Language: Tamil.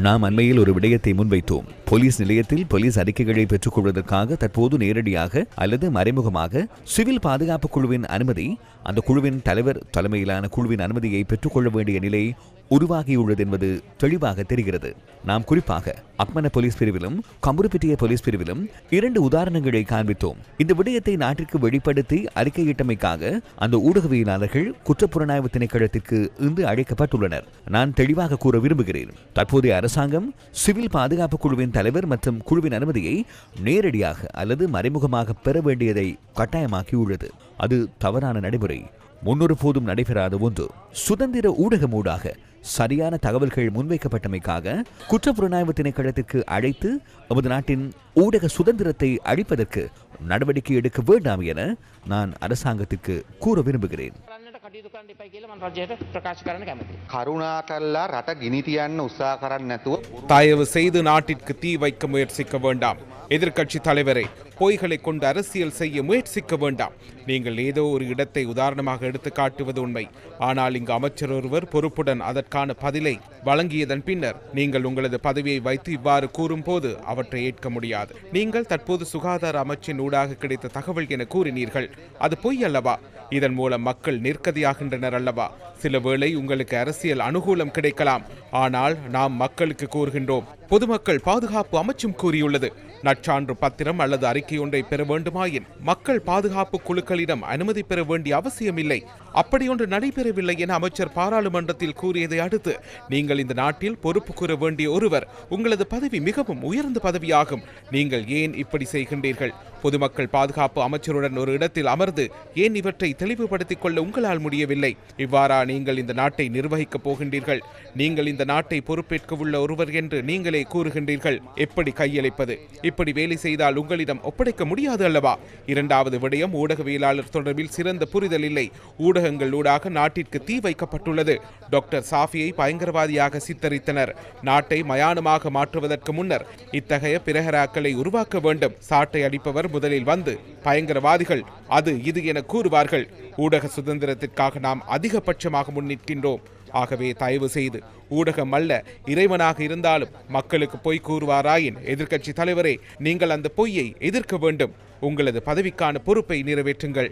நாம் அண்மையில் ஒரு விடயத்தை முன்வைத்தோம் போலீஸ் நிலையத்தில் போலீஸ் அறிக்கைகளை பெற்றுக்கொள்வதற்காக தற்போது நேரடியாக அல்லது மறைமுகமாக சிவில் பாதுகாப்பு குழுவின் அனுமதி அந்த குழுவின் தலைவர் தலைமையிலான குழுவின் அனுமதியை பெற்றுக்கொள்ள வேண்டிய நிலை உருவாகியுள்ளது என்பது தெளிவாக தெரிகிறது. நாம் குறிப்பாக அக்மன போலீஸ் பிரிவிலும் கம்புருப்பிட்டிய போலீஸ் பிரிவிலும் இரண்டு உதாரணங்களை காண்பித்தோம். இந்த விடயத்தை நாட்டிற்கு வெளிப்படுத்தி அறிக்கையிட்டமைக்காக அந்த ஊடகவியலாளர்கள் குற்றப்புலனாய்வு திணைக்களத்திற்கு இன்று அழைக்கப்பட்டுள்ளனர். நான் தெளிவாக கூற விரும்புகிறேன். தற்போதைய அரசாங்கம் சிவில் பாதுகாப்பு குழுவின் தலைவர் மற்றும் குழுவின் அனுமதியை நேரடியாக அல்லது மறைமுகமாக பெற வேண்டியதை கட்டாயமாக்கியுள்ளது. அது தவறான நடைமுறை. முன்னொரு போதும் நடைபெறாத ஒன்று. சுதந்திர ஊடகமூடாக சரியான தகவல்கள் முன்வைக்கப்பட்டமைக்காக குற்றப்புலனாய்வு திணைக்களத்திற்கு அழைத்து நமது நாட்டின் ஊடக சுதந்திரத்தை அழிப்பதற்கு நடவடிக்கை எடுக்க வேண்டாம் என நான் அரசாங்கத்திற்கு கூற விரும்புகிறேன். தயவு செய்து நாட்டிற்கு தீ வைக்க முயற்சிக்க வேண்டாம். எதிர்கட்சி தலைவரை பொய்களை கொண்டு அரசியல் செய்ய முயற்சிக்க வேண்டாம். நீங்கள் ஏதோ ஒரு இடத்தை உதாரணமாக எடுத்து காட்டுவது உண்மை. ஆனால் இங்கு அமைச்சர் ஒருவர் பொறுப்புடன் அதற்கான பதிலை வழங்கியதன் பின்னர் நீங்கள் உங்களது பதவியை வைத்து இவ்வாறு கூறும்போது அவற்றை ஏற்க முடியாது. நீங்கள் தற்போது சுகாதார அமைச்சின் ஊடாக கிடைத்த தகவல் என கூறினீர்கள். அது பொய் அல்லவா? இதன் மூலம் மக்கள் நிற்கதியாகின்றனர் அல்லவா? சில வேளை உங்களுக்கு அரசியல் அனுகூலம் கிடைக்கலாம். ஆனால் நாம் மக்களுக்கு கூறுகின்றோம். பொதுமக்கள் பாதுகாப்பு அமைச்சும் கூறியுள்ளது. நற்சான்று பத்திரம் அல்லது அறிக்கை ஒன்றை பெற வேண்டுமாயின் மக்கள் பாதுகாப்பு குழுக்களிடம் அனுமதி பெற வேண்டிய அவசியமில்லை. அப்படியொன்று நடைபெறவில்லை என அமைச்சர் பாராளுமன்றத்தில் கூறியதை அடுத்து நீங்கள் இந்த நாட்டில் பொறுப்பு கூற வேண்டிய ஒருவர் உங்களது பதவி மிகவும் உயர்ந்த பதவியாகும். நீங்கள் ஏன் இப்படி செய்கின்றீர்கள்? பொதுமக்கள் பாதுகாப்பு அமைச்சருடன் ஒரு இடத்தில் அமர்ந்து ஏன் இவற்றை தெளிவுபடுத்திக் கொள்ள உங்களால் முடியவில்லை? இவ்வாறா நீங்கள் இந்த நாட்டை நிர்வகிக்கப் போகின்றீர்கள். நீங்கள் இந்த நாட்டை பொறுப்பேற்க உள்ள ஒருவர் என்று நீங்களே கூறுகின்றீர்கள். எப்படி கையளிப்பது? இப்படி வேலை செய்தால் உங்களிடம் ஒப்படைக்க முடியாது அல்லவா? இரண்டாவது விடயம் ஊடகவியலாளர் தொடர்பில் சிறந்த புரிதல் இல்லை. ஊடகங்கள் ஊடாக நாட்டிற்கு தீ வைக்கப்பட்டுள்ளது. டாக்டர் சாஃபியை பயங்கரவாதியாக சித்தரித்தனர். நாட்டை மயானமாக மாற்றுவதற்கு முன்னர் இத்தகைய பிரகராக்களை உருவாக்க வேண்டும். சாட்டை அடிப்பவர் முதலில் வந்து பயங்கரவாதிகள் அது இது என கூறுவார்கள். ஊடக சுதந்திரத்திற்காக நாம் அதிகபட்சமாக முன்னிற்கின்றோம். ஆகவே தயவு செய்து ஊடகம் அல்ல இறைவனாக இருந்தாலும் மக்களுக்கு பொய் கூறுவாராயின் எதிர்க்கட்சி தலைவரே நீங்கள் அந்த பொய்யை எதிர்க்க வேண்டும். உங்களது பதவிக்கான பொறுப்பை நிறைவேற்றுங்கள்.